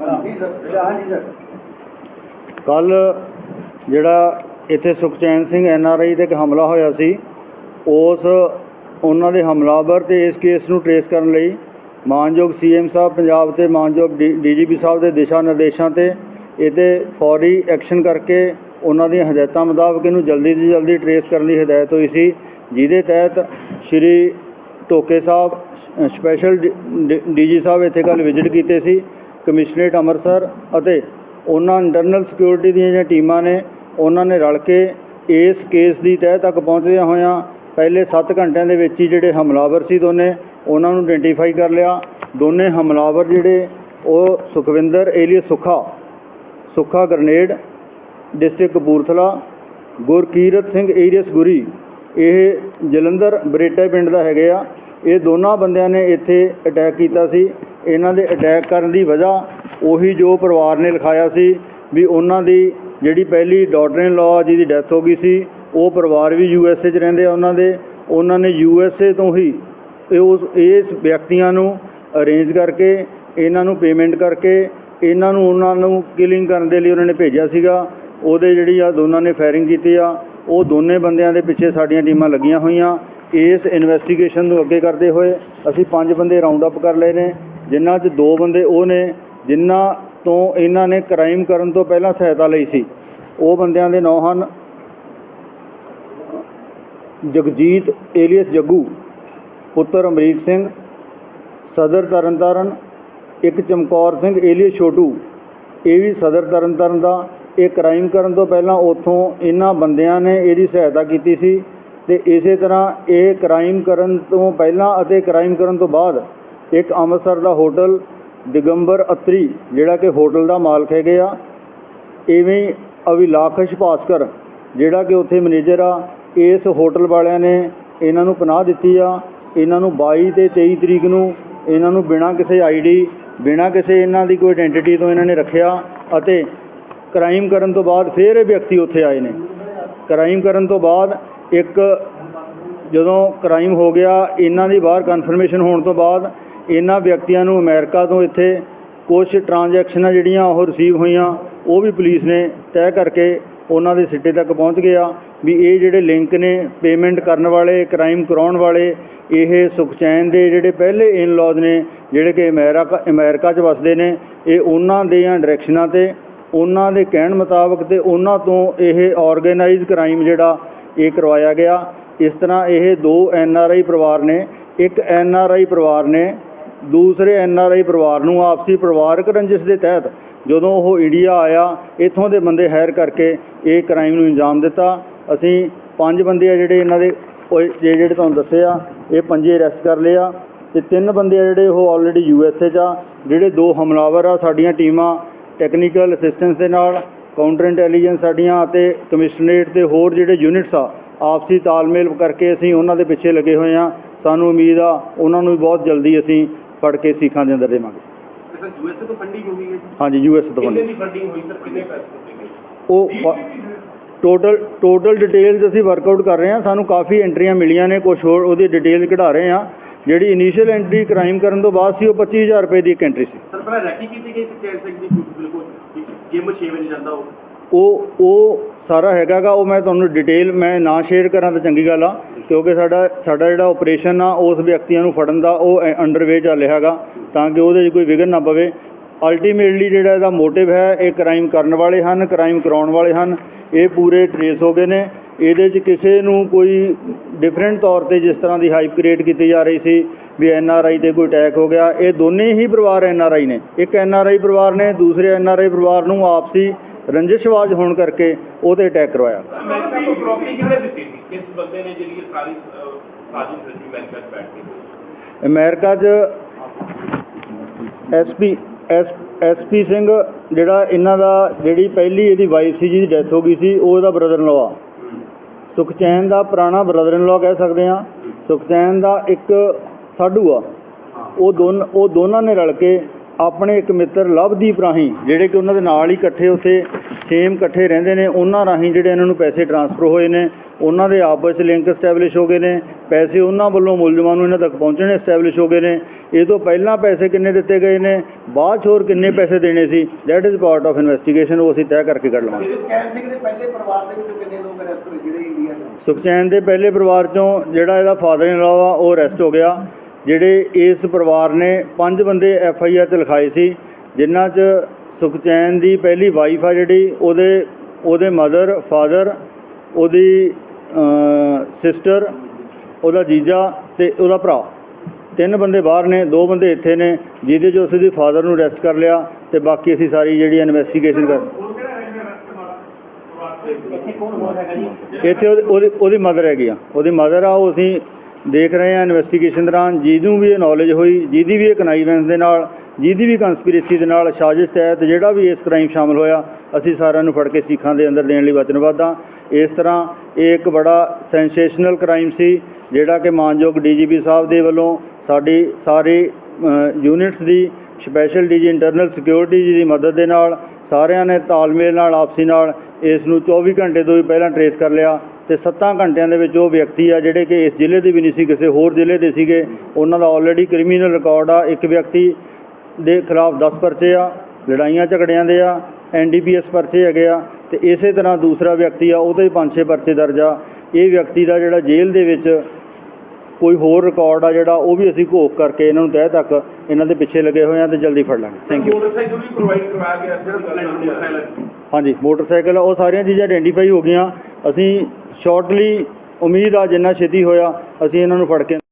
ਹਾਂਜੀ ਕੱਲ ਜਿਹੜਾ ਇੱਥੇ Sukhchain Singh N R I ਤੇ ਇੱਕ ਹਮਲਾ ਹੋਇਆ ਸੀ ਉਸ ਉਹਨਾਂ ਦੇ ਹਮਲਾਵਰ ਤੇ ਇਸ ਕੇਸ ਨੂੰ ਟਰੇਸ ਕਰਨ ਲਈ ਮਾਨਯੋਗ ਸੀਐਮ ਸਾਹਿਬ ਪੰਜਾਬ ਤੇ ਮਾਨਯੋਗ ਡੀਜੀਪੀ ਸਾਹਿਬ ਦੇ ਦਿਸ਼ਾ ਨਿਰਦੇਸ਼ਾਂ ਤੇ ਇਹਦੇ ਫੌਰੀ ਐਕਸ਼ਨ ਕਰਕੇ ਉਹਨਾਂ ਦੀਆਂ ਹਦਾਇਤਾਂ ਮੁਤਾਬਕ ਇਹਨੂੰ ਜਲਦੀ ਤੋਂ ਜਲਦੀ ਟਰੇਸ ਕਰਨ ਦੀ ਹਦਾਇਤ ਹੋਈ ਸੀ ਜਿਹਦੇ ਤਹਿਤ ਸ਼੍ਰੀ ਟੋਕੇ ਸਾਹਿਬ ਅ, ਸਪੈਸ਼ਲ ਡੀਜੀ ਸਾਹਿਬ ਇੱਥੇ ਕੱਲ ਵਿਜ਼ਿਟ ਕੀਤੇ ਸੀ। ਕਮਿਸ਼ਨਰੇਟ ਅੰਮ੍ਰਿਤਸਰ ਅਤੇ ਉਹਨਾਂ ਇੰਟਰਨਲ ਸਿਕਿਉਰਿਟੀ ਦੀਆਂ ਜਿਹੜੀਆਂ ਟੀਮਾਂ ਨੇ, ਉਹਨਾਂ ਨੇ ਰਲ ਕੇ ਇਸ ਕੇਸ ਦੀ ਤਹਿ ਤੱਕ ਪਹੁੰਚਦਿਆਂ ਹੋਇਆਂ ਪਹਿਲੇ 7 ਘੰਟਿਆਂ ਦੇ ਵਿੱਚ ਹੀ ਜਿਹੜੇ ਹਮਲਾਵਰ ਸੀ ਦੋਨੇ, ਉਹਨਾਂ ਨੂੰ ਆਇਡੈਂਟੀਫਾਈ ਕਰ ਲਿਆ। ਦੋਨੇ ਹਮਲਾਵਰ ਜਿਹੜੇ, ਉਹ ਸੁਖਵਿੰਦਰ ਏਲੀਅਸ ਸੁੱਖਾ ਸੁੱਖਾ ਗਰਨੇਡ, ਡਿਸਟ੍ਰਿਕਟ ਕਪੂਰਥਲਾ, ਗੁਰਕੀਰਤ ਸਿੰਘ ਏਰੀਅਸ ਗੁਰੀ, ਇਹ ਜਲੰਧਰ ਬਰੇਟੇ ਪਿੰਡ ਦਾ ਹੈਗੇ ਆ। ਇਹ ਦੋਨਾਂ ਬੰਦਿਆਂ ਨੇ ਇੱਥੇ ਅਟੈਕ ਕੀਤਾ ਸੀ। ਇਹਨਾਂ ਦੇ ਅਟੈਕ ਕਰਨ ਦੀ ਵਜ੍ਹਾ ਉਹੀ ਜੋ ਪਰਿਵਾਰ ਨੇ ਲਿਖਾਇਆ ਸੀ ਵੀ ਉਹਨਾਂ ਦੀ ਜਿਹੜੀ ਪਹਿਲੀ ਡਾਟਰ ਇਨ ਲਾਅ ਜਿਹਦੀ ਡੈਥ ਹੋ ਗਈ ਸੀ, ਉਹ ਪਰਿਵਾਰ ਵੀ ਯੂ ਐਸ ਏ 'ਚ ਰਹਿੰਦੇ ਆ ਉਹਨਾਂ ਦੇ, ਉਹਨਾਂ ਨੇ ਯੂ ਐਸ ਏ ਤੋਂ ਹੀ ਇਹ ਉਸ, ਇਸ ਵਿਅਕਤੀਆਂ ਨੂੰ ਅਰੇਂਜ ਕਰਕੇ, ਇਹਨਾਂ ਨੂੰ ਪੇਮੈਂਟ ਕਰਕੇ, ਇਹਨਾਂ ਨੂੰ ਉਹਨਾਂ ਨੂੰ ਕਿਲਿੰਗ ਕਰਨ ਦੇ ਲਈ ਉਹਨਾਂ ਨੇ ਭੇਜਿਆ ਸੀਗਾ। ਉਹਦੇ ਜਿਹੜੀ ਆ ਦੋਨਾਂ ਨੇ ਫਾਇਰਿੰਗ ਕੀਤੀ ਆ, ਉਹ ਦੋਨੇ ਬੰਦਿਆਂ ਦੇ ਪਿੱਛੇ ਸਾਡੀਆਂ ਟੀਮਾਂ ਲੱਗੀਆਂ ਹੋਈਆਂ। ਇਸ ਇਨਵੈਸਟੀਗੇਸ਼ਨ ਨੂੰ ਅੱਗੇ ਕਰਦੇ ਹੋਏ ਅਸੀਂ ਪੰਜ ਬੰਦੇ ਰਾਉਂਡ ਅਪ ਕਰ ਲਏ ਨੇ। ਜਿਨ੍ਹਾਂ 'ਚ ਦੋ ਬੰਦੇ ਉਹ ਨੇ, ਜਿਨ੍ਹਾਂ ਤੋਂ ਇਹਨਾਂ ਨੇ ਕ੍ਰਾਈਮ ਕਰਨ ਤੋਂ ਪਹਿਲਾਂ ਸਹਾਇਤਾ ਲਈ ਸੀ। ਉਹ ਬੰਦਿਆਂ ਦੇ ਨਾਂ ਹਨ ਜਗਜੀਤ ਏਲੀਅਸ ਜੱਗੂ, ਪੁੱਤਰ ਅਮਰੀਕ ਸਿੰਘ, ਸਦਰ ਤਰਨਤਾਰਨ, ਇੱਕ ਚਮਕੌਰ ਸਿੰਘ ਏਲੀਅਸ ਛੋਟੂ। ਇਹ ਵੀ ਸਦਰ ਤਰਨਤਾਰਨ ਦਾ। ਇਹ ਕ੍ਰਾਈਮ ਕਰਨ ਤੋਂ ਪਹਿਲਾਂ ਉੱਥੋਂ ਇਹਨਾਂ ਬੰਦਿਆਂ ਨੇ ਇਹਦੀ ਸਹਾਇਤਾ ਕੀਤੀ ਸੀ ਤੇ ਇਸੇ ਤਰ੍ਹਾਂ ਇਹ ਕ੍ਰਾਈਮ ਕਰਨ ਤੋਂ ਪਹਿਲਾਂ ਅਤੇ ਕ੍ਰਾਈਮ ਕਰਨ ਤੋਂ ਬਾਅਦ ਇੱਕ ਅੰਮ੍ਰਿਤਸਰ ਦਾ ਹੋਟਲ ਦਿਗੰਬਰ ਅਤਰੀ, ਜਿਹੜਾ ਕਿ ਹੋਟਲ ਦਾ ਮਾਲਕ ਹੈਗੇ ਆ, ਇਵੇਂ ਹੀ ਅਵਿਲਾਖਸ਼ ਭਾਸਕਰ, ਜਿਹੜਾ ਕਿ ਉੱਥੇ ਮੈਨੇਜਰ ਆ, ਇਸ ਹੋਟਲ ਵਾਲਿਆਂ ਨੇ ਇਹਨਾਂ ਨੂੰ ਪਨਾਹ ਦਿੱਤੀ ਆ, ਇਹਨਾਂ ਨੂੰ 22 ਤੇ 23 ਤਰੀਕ ਨੂੰ ਇਹਨਾਂ ਨੂੰ ਬਿਨਾਂ ਕਿਸੇ ਆਈਡੀ ਬਿਨਾਂ ਕਿਸੇ ਇਹਨਾਂ ਦੀ ਕੋਈ ਆਇਡੈਂਟੀਟੀ ਤੋਂ ਇਹਨਾਂ ਨੇ ਰੱਖਿਆ ਅਤੇ ਕ੍ਰਾਈਮ ਕਰਨ ਤੋਂ ਬਾਅਦ ਫਿਰ ਇਹ ਵਿਅਕਤੀ ਉੱਥੇ ਆਏ ਨੇ। ਕ੍ਰਾਈਮ ਕਰਨ ਤੋਂ ਬਾਅਦ ਇੱਕ ਜਦੋਂ ਕ੍ਰਾਈਮ ਹੋ ਗਿਆ, ਇਹਨਾਂ ਦੀ ਬਾਹਰ ਕਨਫਰਮੇਸ਼ਨ ਹੋਣ ਤੋਂ ਬਾਅਦ ਇਹਨਾਂ ਵਿਅਕਤੀਆਂ ਨੂੰ ਅਮਰੀਕਾ ਤੋਂ ਇੱਥੇ ਕੁਝ ਟ੍ਰਾਂਜੈਕਸ਼ਨਾਂ ਜਿਹੜੀਆਂ ਉਹ ਰਿਸੀਵ ਹੋਈਆਂ, ਉਹ ਵੀ ਪੁਲਿਸ ਨੇ ਤੈਅ ਕਰਕੇ ਉਹਨਾਂ ਦੇ ਸਿੱਟੇ ਤੱਕ ਪਹੁੰਚ ਗਿਆ ਵੀ ਇਹ ਜਿਹੜੇ ਲਿੰਕ ਨੇ ਪੇਮੈਂਟ ਕਰਨ ਵਾਲੇ ਕ੍ਰਾਈਮ ਕਰਾਉਣ ਵਾਲੇ, ਇਹ ਸੁਖਚੈਨ ਦੇ ਜਿਹੜੇ ਪਹਿਲੇ ਇਨ ਲਾਜ਼ ਨੇ, ਜਿਹੜੇ ਕਿ ਅਮਰੀਕਾ ਅਮਰੀਕਾ 'ਚ ਵਸਦੇ ਨੇ, ਇਹ ਉਹਨਾਂ ਦੀਆਂ ਡਾਇਰੈਕਸ਼ਨਾਂ ਤੇ, ਉਹਨਾਂ ਦੇ ਕਹਿਣ ਮੁਤਾਬਕ ਤੇ ਉਹਨਾਂ ਤੋਂ ਇਹ ਆਰਗੇਨਾਈਜ਼ ਕ੍ਰਾਈਮ ਜਿਹੜਾ ਇਹ ਕਰਵਾਇਆ ਗਿਆ। ਇਸ ਤਰ੍ਹਾਂ ਇਹ ਦੋ ਐਨ ਆਰ ਆਈ ਪਰਿਵਾਰ ਨੇ, ਇੱਕ ਐਨ ਆਰ ਆਈ ਪਰਿਵਾਰ ਨੇ ਦੂਸਰੇ ਐਨ ਆਰ ਆਈ ਪਰਿਵਾਰ ਨੂੰ ਆਪਸੀ ਪਰਿਵਾਰਕ ਰੰਜਿਸ਼ ਦੇ ਤਹਿਤ ਜਦੋਂ ਉਹ ਇੰਡੀਆ ਆਇਆ, ਇੱਥੋਂ ਦੇ ਬੰਦੇ ਹਾਇਰ ਕਰਕੇ ਇਹ ਕ੍ਰਾਈਮ ਨੂੰ ਅੰਜਾਮ ਦਿੱਤਾ। ਅਸੀਂ ਪੰਜ ਬੰਦੇ ਆ ਜਿਹੜੇ ਇਹਨਾਂ ਦੇ, ਉਹ ਜੇ ਜਿਹੜੇ ਤੁਹਾਨੂੰ ਦੱਸੇ ਆ, ਇਹ ਪੰਜੇ ਅਰੈਸਟ ਕਰ ਲਏ ਆ ਤੇ ਤਿੰਨ ਬੰਦੇ ਆ ਜਿਹੜੇ ਉਹ ਆਲਰੇਡੀ ਯੂ ਐਸ ਏ 'ਚ ਆ, ਜਿਹੜੇ ਦੋ ਹਮਲਾਵਰ ਆ ਸਾਡੀਆਂ ਟੀਮਾਂ ਟੈਕਨੀਕਲ ਅਸਿਸਟੈਂਸ ਦੇ ਨਾਲ ਕਾਊਂਟਰ ਇੰਟੈਲੀਜੈਂਸ ਸਾਡੀਆਂ ਅਤੇ ਕਮਿਸ਼ਨਰੇਟ ਤੇ ਹੋਰ ਜਿਹੜੇ ਯੂਨਿਟਸ ਆ, ਆਪਸੀ ਤਾਲਮੇਲ ਕਰਕੇ ਅਸੀਂ ਉਹਨਾਂ ਦੇ ਪਿੱਛੇ ਲੱਗੇ ਹੋਏ ਆ। ਸਾਨੂੰ ਉਮੀਦ ਆ, ਉਹਨਾਂ ਨੂੰ ਵੀ ਬਹੁਤ ਜਲਦੀ ਅਸੀਂ ਫੜ ਕੇ ਸੀਖਾਂ ਦੇ ਅੰਦਰ ਦੇਵਾਂਗੇ। ਸਰ ਯੂਐਸਏ ਤੋਂ ਫੰਡਿੰਗ ਹੋਈ ਹੈ ਜੀ? ਹਾਂਜੀ ਯੂ ਐਸ ਤੋਂ ਕਿੰਨੇ ਬੰਦੇ ਦੀ ਫੰਡਿੰਗ ਹੋਈ ਸਰ? ਕਿੰਨੇ ਪੈਸੇ ਦਿੱਤੇ ਗਏ? ਉਹ ਟੋਟਲ ਟੋਟਲ ਡਿਟੇਲਸ ਅਸੀਂ ਵਰਕਆਊਟ ਕਰ ਰਹੇ ਹਾਂ। ਸਾਨੂੰ ਕਾਫੀ ਐਂਟਰੀਆਂ ਮਿਲੀਆਂ ਨੇ ਕੁਝ ਹੋਰ ਉਹਦੀ ਡਿਟੇਲ ਕਢਾ ਰਹੇ ਹਾਂ। ਜਿਹੜੀ ਇਨੀਸ਼ੀਅਲ ਐਂਟਰੀ ਕ੍ਰਾਈਮ ਕਰਨ ਤੋਂ ਬਾਅਦ ਸੀ ਉਹ 25000 ਰੁਪਏ ਦੀ ਇੱਕ ਐਂਟਰੀ ਸੀ। ਸਰ ਪਹਿਲਾਂ ਰੈਕੀ ਕੀਤੀ ਗਈ ਸੀ ਚੈਨ ਸਿੰਘ ਦੀ ਬਿਲਕੁਲ ਜਿਮ 6 ਵਜੇ ਜਾਂਦਾ ਉਹ। ਉਹ ਉਹ ਸਾਰਾ ਹੈਗਾਗਾ, ਉਹ ਮੈਂ ਤੁਹਾਨੂੰ ਡਿਟੇਲ ਮੈਂ ਨਾ ਸ਼ੇਅਰ ਕਰਾਂ ਤਾਂ ਚੰਗੀ ਗੱਲ ਆ, ਕਿਉਂਕਿ ਸਾਡਾ ਸਾਡਾ ਜਿਹੜਾ ਆਪਰੇਸ਼ਨ ਆ, ਉਸ ਵਿਅਕਤੀਆਂ ਨੂੰ ਫੜਨ ਦਾ ਉਹ ਅੰਡਰਵੇ ਚੱਲ ਰਿਹਾ ਹੈਗਾ, ਤਾਂ ਕਿ ਉਹਦੇ 'ਚ ਕੋਈ ਵਿਘਨ ਨਾ ਪਵੇ। ਅਲਟੀਮੇਟਲੀ ਜਿਹੜਾ ਇਹਦਾ ਮੋਟਿਵ ਹੈ, ਇਹ ਕ੍ਰਾਈਮ ਕਰਨ ਵਾਲੇ ਹਨ ਕ੍ਰਾਈਮ ਕਰਾਉਣ ਵਾਲੇ ਹਨ, ਇਹ ਪੂਰੇ ਟਰੇਸ ਹੋ ਗਏ ਨੇ। ਇਹਦੇ 'ਚ ਕਿਸੇ ਨੂੰ ਕੋਈ ਡਿਫਰੈਂਟ ਤੌਰ ਤੇ ਜਿਸ ਤਰ੍ਹਾਂ ਦੀ ਹਾਈਪ ਕ੍ਰੀਏਟ ਕੀਤੀ ਜਾ ਰਹੀ ਸੀ, ਵੀ ਐਨ ਆਰ ਆਈ ਤੇ ਕੋਈ ਅਟੈਕ ਹੋ ਗਿਆ, ਇਹ ਦੋਨੇ ਹੀ ਪਰਿਵਾਰ ਐਨ ਆਰ ਆਈ ਨੇ। ਇੱਕ ਐਨ ਆਰ ਆਈ ਪਰਿਵਾਰ ਨੇ, ਦੂਸਰੇ ਐਨ ਆਰ ਆਈ ਪਰਿਵਾਰ ਨੂੰ ਆਪਸੀ ਰੰਜਿਸ਼ਵਾਜ ਹੋਣ ਕਰਕੇ ਉਹਤੇ ਅਟੈਕ ਕਰਵਾਇਆ। ਅਮਰੀਕਾ ਤੋਂ ਪ੍ਰੋਪਰਟੀ ਕਿਹਨੇ ਦਿੱਤੀ ਸੀ? ਕਿਸ ਬੰਦੇ ਨੇ ਜਿਹੜੀ ਇਹ ਸਾਰੀ ਅਹ, ਸਾਜ਼ਿਸ਼ ਰਚੀ ਅਮਰੀਕਾ 'ਚ ਬੈਠ ਕੇ ਅਮਰੀਕਾ 'ਚ ਐਸਪੀ ਐਸ ਐਸਪੀ ਸਿੰਘ ਜਿਹੜਾ ਇਹਨਾਂ ਦਾ ਜਿਹੜੀ ਪਹਿਲੀ ਇਹਦੀ ਵਾਈਫ ਸੀ ਜਿਹਦੀ ਡੈਥ ਹੋ ਗਈ ਸੀ ਉਹ ਇਹਦਾ ਬ੍ਰਦਰ ਇਨ ਲਾਅ ਸੁਖਚੈਨ ਦਾ ਪੁਰਾਣਾ ਬ੍ਰਦਰ ਇਨ ਕਹਿ ਸਕਦੇ ਆ ਸੁਖਚੈਨ ਦਾ ਇੱਕ ਸਾਡੂ ਆ। ਉਹ ਦੋਨ ਉਹ ਦੋਨਾਂ ਨੇ ਰਲ ਕੇ ਆਪਣੇ ਇੱਕ ਮਿੱਤਰ ਲਵਦੀਪ ਰਾਹੀਂ ਜਿਹੜੇ ਕਿ ਉਹਨਾਂ ਦੇ ਨਾਲ ਹੀ ਇਕੱਠੇ ਉੱਥੇ ਸੇਮ ਇਕੱਠੇ ਰਹਿੰਦੇ ਨੇ ਉਹਨਾਂ ਰਾਹੀਂ ਜਿਹੜੇ ਇਹਨਾਂ ਨੂੰ ਪੈਸੇ ਟਰਾਂਸਫਰ ਹੋਏ ਨੇ ਉਹਨਾਂ ਦੇ ਆਪਸ ਵਿੱਚ ਲਿੰਕ ਐਸਟੈਬਲਿਸ਼ ਹੋ ਗਏ ਨੇ ਪੈਸੇ ਉਹਨਾਂ ਵੱਲੋਂ ਮੁਲਜ਼ਮਾਂ ਨੂੰ ਇਹਨਾਂ ਤੱਕ ਪਹੁੰਚਣੇ ਐਸਟੈਬਲਿਸ਼ ਹੋ ਗਏ ਨੇ ਇਹ ਤੋਂ ਪਹਿਲਾਂ ਪੈਸੇ ਕਿੰਨੇ ਦਿੱਤੇ ਗਏ ਨੇ ਬਾਅਦ ਹੋਰ ਕਿੰਨੇ ਪੈਸੇ ਦੇਣੇ ਸੀ that is part of investigation ਉਹ ਅਸੀਂ ਤੈਅ ਕਰਕੇ ਕੱਢ ਲਵਾਂਗੇ। ਸੁਖਚੈਨ ਸਿੰਘ ਦੇ ਪਹਿਲੇ ਪਰਿਵਾਰ ਦੇ ਵਿੱਚੋਂ ਕਿੰਨੇ ਲੋਕ ਅਰੈਸਟ ਹੋਏ ਜਿਹੜੇ ਇੰਡੀਆ ਦੇ ਸੁਖਚੈਨ ਦੇ ਪਹਿਲੇ ਪਰਿਵਾਰ ਚੋਂ ਜਿਹੜਾ ਇਹਦਾ ਫਾਦਰ ਇਨ ਲਾਅ ਆ ਉਹ ਅਰੈਸਟ ਹੋ ਗਿਆ। ਜਿਹੜੇ ਇਸ ਪਰਿਵਾਰ ਨੇ ਪੰਜ ਬੰਦੇ ਐਫ ਆਈ ਆਰ ਤੇ ਲਿਖਾਏ ਸੀ, ਜਿਨ੍ਹਾਂ 'ਚ ਸੁਖਚੈਨ ਦੀ ਪਹਿਲੀ ਵਾਈਫ ਆ ਜਿਹੜੀ, ਉਹਦੇ ਉਹਦੇ ਮਦਰ ਫਾਦਰ ਉਹਦੀ ਸਿਸਟਰ ਉਹਦਾ ਜੀਜਾ ਤੇ ਉਹਦਾ ਭਰਾ। ਤਿੰਨ ਬੰਦੇ ਬਾਹਰ ਨੇ, ਦੋ ਬੰਦੇ ਇੱਥੇ ਨੇ, ਜਿਹਦੇ 'ਚ ਉਸ ਦੀ ਫਾਦਰ ਨੂੰ ਅਰੈਸਟ ਕਰ ਲਿਆ ਤੇ ਬਾਕੀ ਅਸੀਂ ਸਾਰੀ ਜਿਹੜੀ ਇਨਵੈਸਟੀਗੇਸ਼ਨ ਕਰ ਇੱਥੇ ਉਹਦੀ- ਉਹਦੀ ਉਹਦੀ ਮਦਰ ਹੈਗੀ ਆ। ਉਹਦੀ ਮਦਰ ਆ, ਉਹ ਅਸੀਂ ਦੇਖ ਰਹੇ ਹਾਂ ਇਨਵੈਸਟੀਗੇਸ਼ਨ ਦੌਰਾਨ ਜਿਹਨੂੰ ਵੀ ਇਹ ਨੌਲੇਜ ਹੋਈ, ਜਿਹਦੀ ਵੀ ਇਹ ਕਨਾਈਵੈਂਸ ਦੇ ਨਾਲ, ਜਿਹਦੀ ਵੀ ਕੰਸਪੀਰੇਸੀ ਦੇ ਨਾਲ ਸਾਜ਼ਿਸ਼ ਤਹਿਤ ਜਿਹੜਾ ਵੀ ਇਸ ਕ੍ਰਾਈਮ ਸ਼ਾਮਲ ਹੋਇਆ, ਅਸੀਂ ਸਾਰਿਆਂ ਨੂੰ ਫੜ ਕੇ ਸੀਖਾਂ ਦੇ ਅੰਦਰ ਦੇਣ ਲਈ ਵਚਨਬੱਧ ਹਾਂ। ਇਸ ਤਰ੍ਹਾਂ ਇਹ ਇੱਕ ਬੜਾ ਸੈਂਸੇਸ਼ਨਲ ਕ੍ਰਾਈਮ ਸੀ, ਜਿਹੜਾ ਕਿ ਮਾਨਯੋਗ ਡੀਜੀਪੀ ਸਾਹਿਬ ਦੇ ਵੱਲੋਂ ਸਾਡੀ ਸਾਰੇ ਯੂਨਿਟਸ ਦੀ special DG internal security ji ਦੀ ਮਦਦ ਦੇ ਨਾਲ ਸਾਰਿਆਂ ਨੇ ਤਾਲਮੇਲ ਨਾਲ, ਆਪਸੀ ਨਾਲ ਇਸ ਨੂੰ 24 ਘੰਟੇ ਤੋਂ ਵੀ ਪਹਿਲਾਂ ਟਰੇਸ ਕਰ ਲਿਆ। ਤੇ 7 ਘੰਟਿਆਂ ਦੇ ਵਿੱਚ ਉਹ ਵਿਅਕਤੀ ਆ ਜਿਹੜੇ ਕਿ ਇਸ ਜ਼ਿਲ੍ਹੇ ਦੇ ਵੀ ਨਹੀਂ ਸੀ, ਕਿਸੇ ਹੋਰ ਜ਼ਿਲ੍ਹੇ ਦੇ ਸੀਗੇ। ਉਹਨਾਂ ਦਾ ਆਲਰੇਡੀ ਕ੍ਰਿਮੀਨਲ ਰਿਕਾਰਡ ਆ। ਇੱਕ ਵਿਅਕਤੀ ਦੇ ਖਿਲਾਫ 10 ਪਰਚੇ ਆ, ਲੜਾਈਆਂ ਝਗੜਿਆਂ ਦੇ ਆ ਐਨਡੀਪੀਐਸ ਪਰਚੇ ਹੈਗੇ ਆ ਤੇ ਇਸੇ ਤਰ੍ਹਾਂ ਦੂਸਰਾ ਵਿਅਕਤੀ ਆ, ਉਹਦੇ 5-6 ਪਰਚੇ ਦਰਜ ਆ। ਇਹ ਵਿਅਕਤੀ ਦਾ ਜਿਹੜਾ ਜੇਲ੍ਹ ਦੇ ਵਿੱਚ ਕੋਈ ਹੋਰ ਰਿਕਾਰਡ ਆ ਜਿਹੜਾ ਉਹ ਵੀ ਅਸੀਂ ਘੋਖ ਕਰਕੇ ਇਹਨਾਂ ਨੂੰ ਤਹਿ ਤੱਕ ਇਹਨਾਂ ਦੇ ਪਿੱਛੇ ਲੱਗੇ ਹੋਏ ਆ ਤੇ ਜਲਦੀ ਫੜ ਲਾਂਗੇ। ਥੈਂਕ ਯੂ ਮੋਟਰਸਾਈਕਲ ਵੀ ਪ੍ਰੋਵਾਈਡ ਕਰਵਾਇਆ ਗਿਆ ਜਿਹੜਾ ਮੋਟਰਸਾਈਕਲ ਹਾਂਜੀ ਮੋਟਰਸਾਈਕਲ ਆ, ਉਹ ਸਾਰੀਆਂ ਚੀਜ਼ਾਂ ਆਇਡੈਂਟੀਫਾਈ ਹੋ ਗਈਆਂ। ਅਸੀਂ ਸ਼ਾਰਟਲੀ ਉਮੀਦ ਆ ਜਿੰਨਾ ਛੇਤੀ ਹੋਇਆ ਅਸੀਂ ਇਹਨਾਂ ਨੂੰ ਫੜ ਕੇ